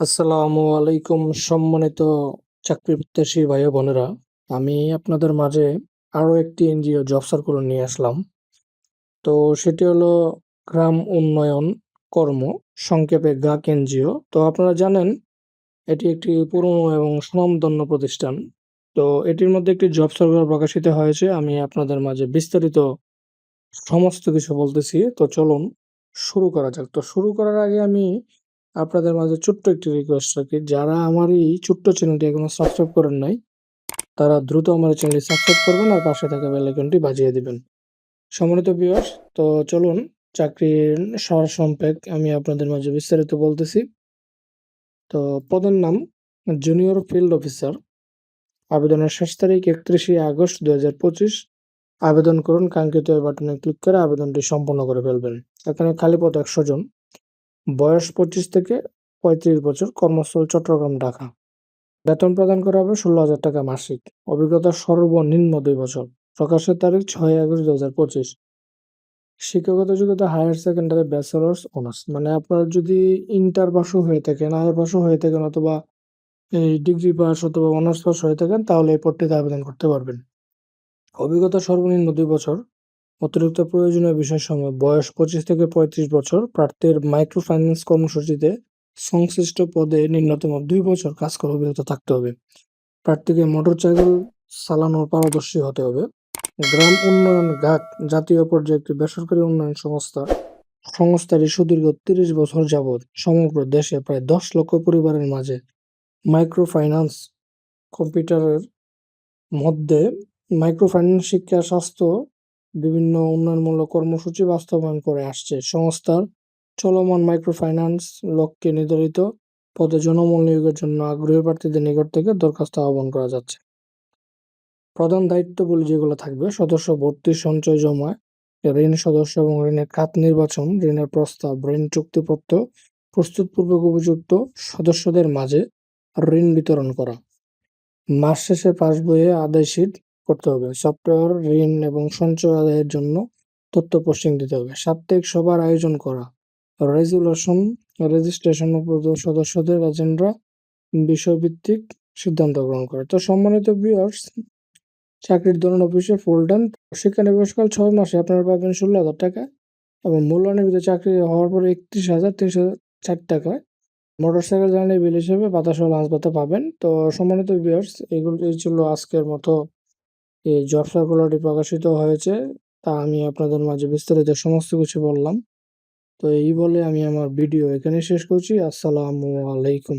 আসসালামু আলাইকুম, সম্মানিত চাকরি প্রত্যাশী ভাই বোনেরা। আমি আপনাদের মাঝে আরও একটি এনজিও জব সার্কুলার নিয়ে আসলাম। তো সেটি হলো গ্রাম উন্নয়ন কর্ম, সংক্ষেপে গাক এনজিও। তো আপনারা জানেন, এটি একটি পুরনো এবং সুনামধন্য প্রতিষ্ঠান। তো এটির মধ্যে একটি জব সার্কুলার প্রকাশিত হয়েছে। আমি আপনাদের মাঝে বিস্তারিত সমস্ত কিছু বলতেছি। তো চলুন, শুরু করা যাক। তো শুরু করার আগে আমি আপনাদের মাঝে ছোট্ট একটি রিকোয়েস্ট রাখি। যারা আমার এই ছোট্ট চ্যানেলটি এখনও সাবস্ক্রাইব করেন নাই, তারা দ্রুত আমার চ্যানেলটি সাবস্ক্রাইব করবেন আর পাশে থাকা বেল আইকনটি বাজিয়ে দিবেন। সম্মানিত ভিউয়ার্স তো চলুন, চাকরির সার সম্পেক আমি আপনাদের মাঝে বিস্তারিত বলতেছি। তো পদের নাম জুনিয়র ফিল্ড অফিসার আবেদনের শেষ তারিখ একত্রিশে আগস্ট দু হাজার পঁচিশ। আবেদন করুন, কাঙ্ক্ষিত বাটনে ক্লিক করে আবেদনটি সম্পন্ন করে ফেলবেন। এখানে খালি পদ একশো জন। বয়স পঁচিশ থেকে পঁয়ত্রিশ বছর কর্মস্থল চট্টগ্রাম, ঢাকা। বেতন প্রদান করা হবে ষোলো হাজার টাকা মাসিক। অভিজ্ঞতা সর্বনিম্ন দুই বছর। প্রকাশের তারিখ ছয় আগস্ট দু হাজার পঁচিশ। শিক্ষাগত যোগ্যতা হায়ার সেকেন্ডারি, ব্যাচেলার্স, অনার্স। মানে আপনার যদি ইন্টার পাসও হয়ে থাকেন আয়ার পাসও হয়ে থাকেন অথবা এই ডিগ্রি পাস অথবা অনার্স পাস হয়ে থাকেন, তাহলে এই পদটিতে আবেদন করতে পারবেন। অভিজ্ঞতা সর্বনিম্ন দুই বছর। অতিরিক্ত প্রয়োজনীয় বিষয় বিষয়সমূহ বয়স পঁচিশ থেকে পঁয়ত্রিশ বছর, প্রার্থীর মাইক্রো ফাইন্যান্স কর্মসূচিতে সংশ্লিষ্ট পদে ন্যূনতম দুই বছর কাজ করে অভিজ্ঞতা থাকতে হবে। প্রার্থীকে মোটরসাইকেল চালানোর পারদর্শী হতে হবে। গ্রাম উন্নয়ন ঘাট জাতীয় পর্যায়ে একটি বেসরকারি উন্নয়ন সংস্থা সংস্থাটি সুদীর্ঘ তিরিশ বছর যাবৎ সমগ্র দেশে প্রায় দশ লক্ষ পরিবারের মাঝে মাইক্রো ফাইন্যান্স কম্পিউটারের মধ্যে মাইক্রো ফাইন্যান্স শিক্ষা, স্বাস্থ্য বিভিন্ন উন্নয়নমূলক কর্মসূচি বাস্তবায়ন করে আসছে। সংস্থার চলমান মাইক্রো ফাইন্যান্স লক্ষ্যে নির্ধারিত পদে জনমূল নিয়োগের জন্য আগ্রহী প্রার্থীদের নিকট থেকে দরখাস্ত আহ্বান করা যাচ্ছে। প্রধান দায়িত্বগুলি যেগুলো থাকবে, সদস্য ভর্তি সঞ্চয় জমা, ঋণ সদস্য এবং ঋণের খাত নির্বাচন, ঋণের প্রস্তাব, ঋণ চুক্তিপত্র প্রস্তুতপূর্বক উপযুক্ত সদস্যদের মাঝে ঋণ বিতরণ করা। মাস শেষে পাস বইয়ে আদায় শীট করতে হবে। সফটওয়্যার, ঋণ এবং সঞ্চয় আদায়ের জন্য তথ্য পোস্টিং দিতে হবে। সাপ্তাহিক সভার আয়োজন করা। রেজুলেশন রেজিস্ট্রেশন সদস্যদের এজেন্টরা বিষয়ভিত্তিক সিদ্ধান্ত গ্রহণ করে। তো সম্মানিত ভিউয়ার্স চাকরির ধরন অফিসে ফুল টাইম শিক্ষানিবাসকাল ছয় মাসে আপনারা পাবেন ষোলো হাজার টাকা এবং মূল্যায়নের চাকরি হওয়ার পরে একত্রিশ হাজার তিনশো ষাট টাকায় মোটরসাইকেল জ্বালানি বিল হিসেবে বাতাস লাঞ্চ পাবেন। তো সম্মানিত ভিউয়ার্স এগুলো এই ছিল আজকের মতো এই জব সার্কুলারটি প্রকাশিত হয়েছে, তা আমি আপনাদের মাঝে বিস্তারিত সমস্ত কিছু বললাম। তো এই বলে আমি আমার ভিডিও এখানে শেষ করছি। আসসালামু আলাইকুম।